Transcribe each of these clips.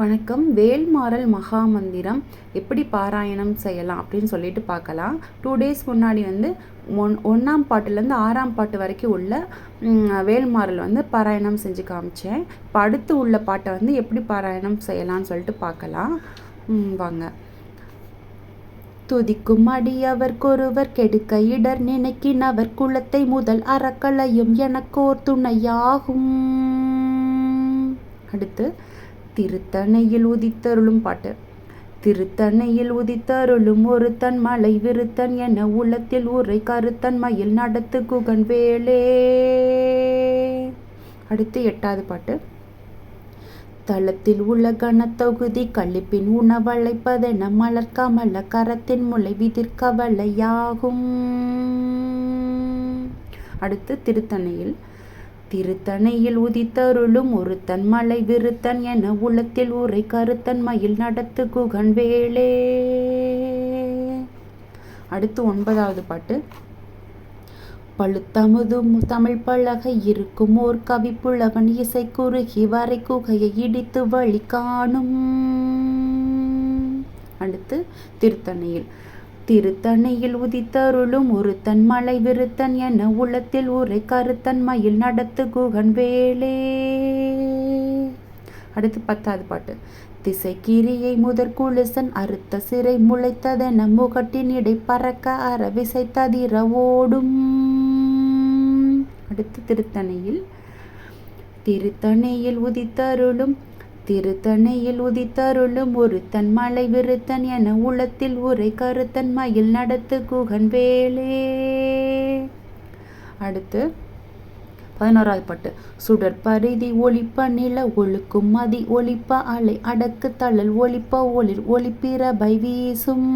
வணக்கம். வேல்மாறல் மகாமந்திரம் எப்படி பாராயணம் செய்யலாம் அப்படின்னு சொல்லிட்டு பார்க்கலாம். டூ டேஸ் முன்னாடி வந்து ஒன் ஒன்றாம் பாட்டுலேருந்து ஆறாம் பாட்டு வரைக்கும் உள்ள வேல்மாறல் வந்து பாராயணம் செஞ்சு காமிச்சேன். இப்போ அடுத்து உள்ள பாட்டை வந்து எப்படி பாராயணம் செய்யலாம்னு சொல்லிட்டு பார்க்கலாம். வாங்க. துதிக்கும் அடியவர்க்கொருவர் கெடுக்க இடர் நினைக்கினவர் குலத்தை முதல் அறக்கலையும் எனக்கோர் துணையாகும். அடுத்து திருத்தணையில் உதித்தருளும் பாட்டு. திருத்தணையில் உதித்தருளும் ஒருத்தன் மலை விருத்தன் என உள்ளத்தில் உரை கருத்தன் மயில் நடத்து குகன் வேளே அடுத்து எட்டாவது பாட்டு. தளத்தில் உள்ள கனத்தொகுதி கழிப்பின் உணவழைப்பதென மலர் கமல கரத்தின் முளை விதிர்க்கவலையாகும் அடுத்து திருத்தணையில் திருத்தணையில் உதித்தருளும் ஒருத்தன் தன்மலை விருத்தன் என உளத்தில் உரை கருத்தன் மயில் நடத்து குகன் வேளே அடுத்து ஒன்பதாவது பாட்டு. பழுத்தமுதும் தமிழ் பழகை இருக்கும் ஓர் கவி புலவன் இசை குறுகி வரை குகையை இடித்து வழி காணும். அடுத்து திருத்தணையில். திருத்தணையில் உதித்தருளும் ஒருத்தன் மலை விருத்தன் என உள்ளத்தில் உரை கருத்தன் மயில் நடத்து குகன் வேளே அடுத்து பத்தாவது பாட்டு. திசை கிரியை முதற் குளிசன் அறுத்த சிறை முளைத்ததென முகட்டின் இடை பறக்க அறவிசை ததிர ஓடும் அடுத்து திருத்தணையில். திருத்தணையில் உதித்தருளும் திருத்தணையில் உதித்தருளும் ஒருத்தன் மலை விருத்தன் என உளத்தில் உரை கருத்தன் மயில் நடத்து குகன் வேலே அடுத்து பதினோராவது பாட்டு. சுடர் பரிதி ஒளிப்ப நில ஒழுக்கும் மதி ஒளிப்ப அலை அடக்கு தழல் ஒளிப்ப ஒளிர் ஒளிப்பிரபை வீசும்.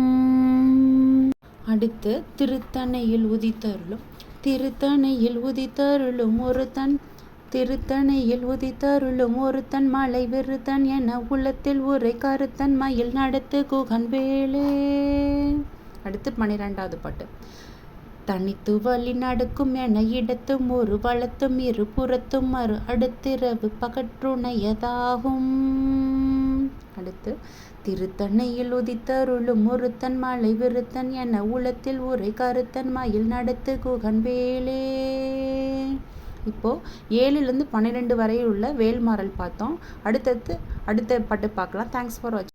அடுத்து திருத்தணையில் உதித்தருளும் திருத்தணையில் உதித்தருளும் ஒரு தன் திருத்தணையில் உதித்தருளும் ஒருத்தன் மலை விருத்தன் என உள்ளத்தில் உரை கருத்தன் மயில் நடத்து குகன் வேலே அடுத்து பனிரெண்டாவது பாட்டு. தனித்து வழி நடக்கும் என இடத்தும் ஒரு வளத்தும் இரு புறத்தும் மறு அடுத்திரவு பகற்றுணையதாகும். அடுத்து திருத்தணையில் உதித்தருளும் ஒருத்தன் மலை விருத்தன் என உளத்தில் உரை கருத்தன் மயில் நடத்து குகன் வேலே இப்போது ஏழுலேருந்து பன்னிரெண்டு வரை உள்ள வேல்மாறல் பார்த்தோம். அடுத்தடுத்து அடுத்த பாட்டு பார்க்கலாம். தேங்க்ஸ் ஃபார் வாட்சிங்